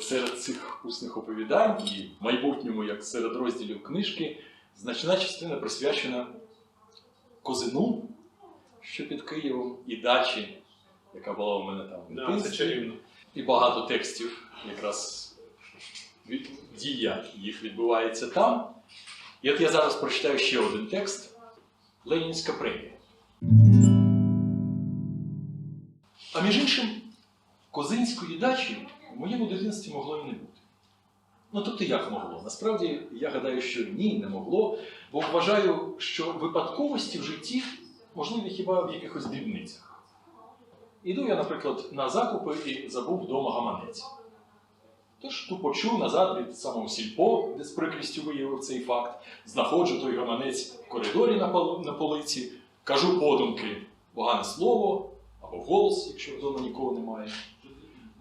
Серед цих усних оповідань і в майбутньому, як серед розділів книжки, значна частина присвячена Козину, що під Києвом, і дачі, яка була у мене там в Да, це чарівно. і багато текстів якраз від дія їх відбувається там. І от я зараз прочитаю ще один текст Ленінська премія. А між іншим, козинської дачі в моєму дитинстві могло і не бути. Ну тобто як могло? Насправді я гадаю, що ні, не могло, бо вважаю, що випадковості в житті можливі хіба в якихось дрібницях. Іду я, наприклад, на закупи і забув вдома гаманець. Тож тупо чув назад від самого сільпо, де з прикрістю виявив цей факт, знаходжу той гаманець в коридорі на, пол- на полиці, кажу подумки погане слово або голос, якщо вдома нікого немає.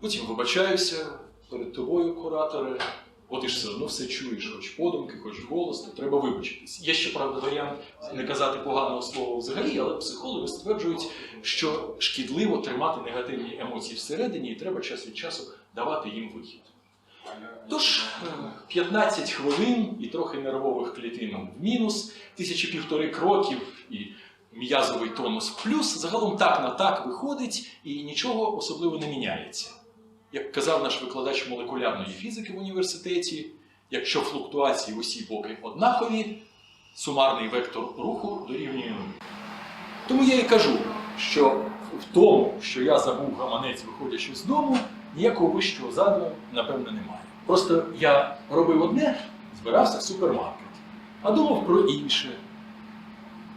Потім вибачаюся перед тобою, кураторе. От ти ж все одно все чуєш, хоч подумки, хоч голос, то треба вибачитись. Є ще, правда, варіант не казати поганого слова взагалі, але психологи стверджують, що шкідливо тримати негативні емоції всередині і треба час від часу давати їм вихід. Тож, е, 15 хвилин і трохи нервових клітин в мінус, тисячі півтори кроків і м'язовий тонус в плюс, загалом так на так виходить і нічого особливо не міняється. Як казав наш викладач молекулярної фізики в університеті, якщо флуктуації усі боки однакові, сумарний вектор руху дорівнює нулю. Тому я і кажу, що в тому, що я забув гаманець, виходячи з дому, ніякого вищого задуму, напевно, немає. Просто я робив одне, збирався в супермаркет, а думав про інше.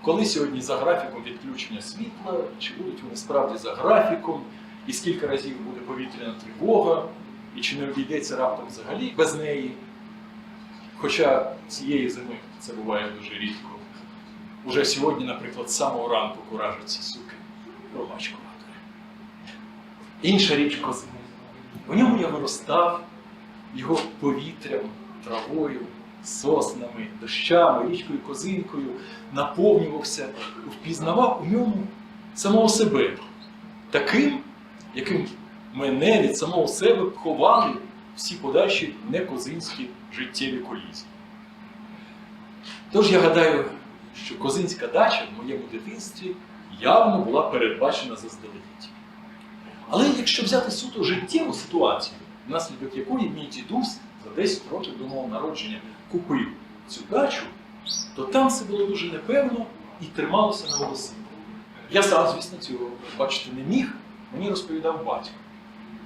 Коли сьогодні за графіком відключення світла, чи будуть вони справді за графіком, і скільки разів буде повітряна тривога, і чи не обійдеться раптом взагалі без неї. Хоча цієї зими це буває дуже рідко. Уже сьогодні, наприклад, з самого ранку куражать ці суки пробачкувати. Інша річ козин. У ньому я виростав його повітрям, травою, соснами, дощами, річкою козинкою, наповнювався, впізнавав у ньому самого себе, таким, яким мене від самого себе ховали всі подальші некозинські життєві колізії. Тож я гадаю, що козинська дача в моєму дитинстві явно була передбачена заздалегідь. Але якщо взяти суто життєву ситуацію, внаслідок якої мій дідусь за 10 років до мого народження купив цю дачу, то там все було дуже непевно і трималося на волосі. Я сам, звісно, цього бачити не міг, мені розповідав батько.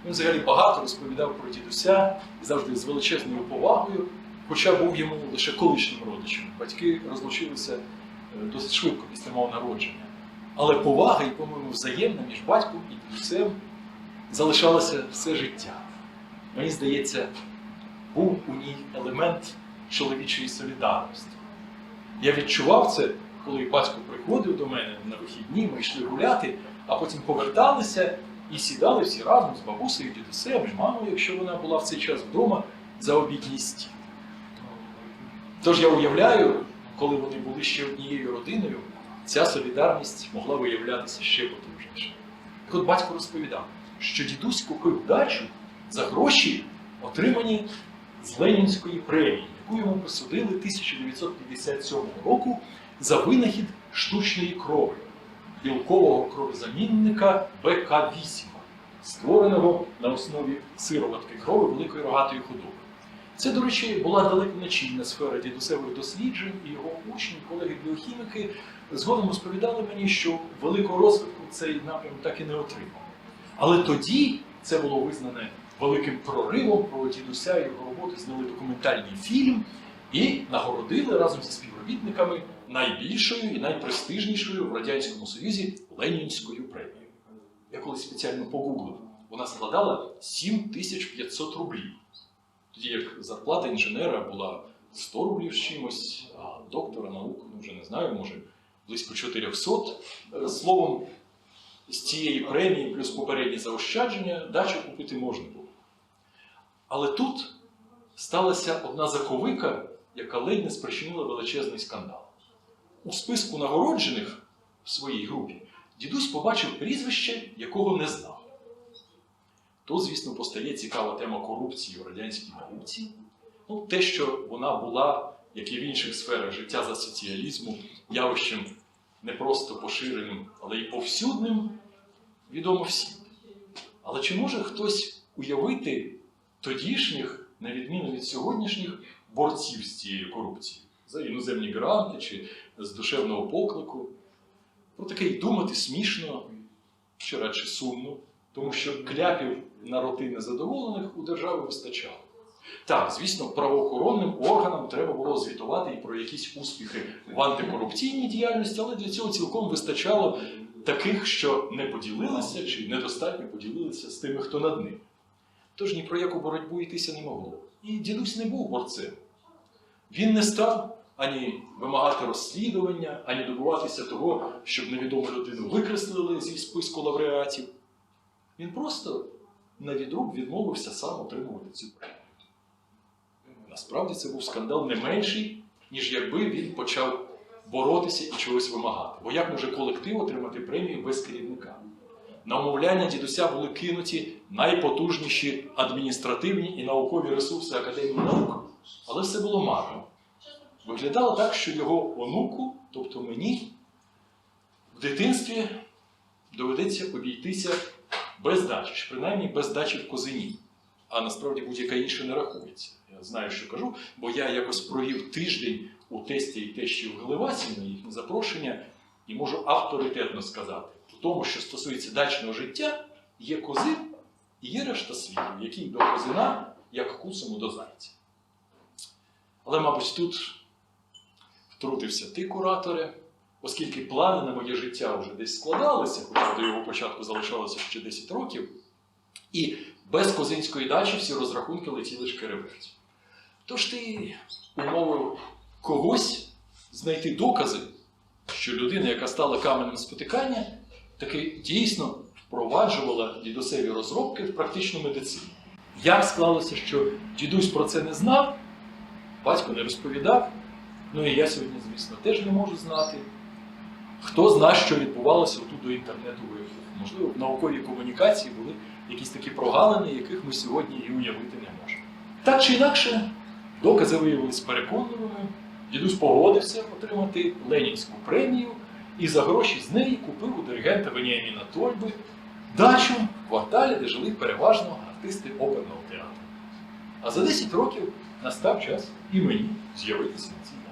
Він взагалі багато розповідав про дідуся і завжди з величезною повагою, хоча був йому лише колишнім родичем. Батьки розлучилися е, досить швидко після мого народження. Але повага і, по-моєму, взаємна між батьком і дідусем залишалася все життя. Мені здається, був у ній елемент чоловічої солідарності. Я відчував це, коли батько приходив до мене на вихідні, ми йшли гуляти, а потім поверталися і сідали всі разом з бабусею, дідусем і мамою, якщо вона була в цей час вдома, за обідній стіл. Тож я уявляю, коли вони були ще однією родиною, ця солідарність могла виявлятися ще потужніше. Так от батько розповідав, що дідусь купив дачу за гроші, отримані з Ленінської премії, яку йому присудили 1957 року за винахід штучної крови, білкового кровозамінника БК-8, створеного на основі сироватки крови великої рогатої худоби. Це, до речі, була далеко нечільна сфера дідусевих досліджень, і його учні, колеги-біохіміки згодом розповідали мені, що великого розвитку цей напрям так і не отримав. Але тоді це було визнане великим проривом про дідуся і його роботи, зняли документальний фільм і нагородили разом зі співробітниками найбільшою і найпрестижнішою в Радянському Союзі Ленінською премією. Я колись спеціально погуглив, вона складала 7500 рублів. Тоді як зарплата інженера була 100 рублів з чимось, а доктора наук, ну вже не знаю, може близько 400. Е, Словом, з цієї премії плюс попередні заощадження дачу купити можна було. Але тут сталася одна заковика, яка ледь не спричинила величезний скандал. У списку нагороджених в своїй групі дідусь побачив прізвище, якого не знав. то, звісно, постає цікава тема корупції в радянській науці. Ну, те, що вона була, як і в інших сферах життя за соціалізму, явищем не просто поширеним, але й повсюдним, відомо всім. Але чи може хтось уявити тодішніх, на відміну від сьогоднішніх, борців з цією корупцією? За іноземні гранти чи з душевного поклику? Про таке й думати смішно, чи радше сумно, тому що кляпів на роти незадоволених у держави вистачало. Так, звісно, правоохоронним органам треба було звітувати і про якісь успіхи в антикорупційній діяльності, але для цього цілком вистачало таких, що не поділилися чи недостатньо поділилися з тими, хто над ними. Тож ні про яку боротьбу йтися не могло. І дідусь не був борцем. Він не став ані вимагати розслідування, ані добуватися того, щоб невідому людину викреслили зі списку лауреатів. Він просто на відруб відмовився сам отримувати цю премію. Насправді це був скандал не менший, ніж якби він почав боротися і чогось вимагати. Бо як може колектив отримати премію без керівника? На умовляння дідуся були кинуті найпотужніші адміністративні і наукові ресурси Академії наук, але все було марно. Виглядало так, що його онуку, тобто мені, в дитинстві доведеться обійтися без дачі, чи принаймні без дачі в козині. А насправді будь-яка інша не рахується. Я знаю, що кажу, бо я якось провів тиждень у тесті і тещі в Гливасі на їхнє запрошення, і можу авторитетно сказати, у тому, що стосується дачного життя, є козин і є решта світу, який до козина, як кусому до зайця. Але, мабуть, тут втрутився ти, кураторе, оскільки плани на моє життя вже десь складалися, хоча до його початку залишалося ще 10 років. І без козинської дачі всі розрахунки летіли шкереберть. Тож ти умовив когось знайти докази, що людина, яка стала каменем спотикання, таки дійсно впроваджувала дідусеві розробки в практичну медицину. Як склалося, що дідусь про це не знав, батько не розповідав, ну і я сьогодні, звісно, теж не можу знати. Хто зна, що відбувалося тут до інтернету епоху. Можливо, в науковій комунікації були якісь такі прогалини, яких ми сьогодні і уявити не можемо. Так чи інакше, докази виявилися переконливими. Дідусь погодився отримати Ленінську премію і за гроші з неї купив у диригента Веніаміна Тольби дачу в кварталі, де жили переважно артисти театру. А за 10 років настав час і мені з'явитися на.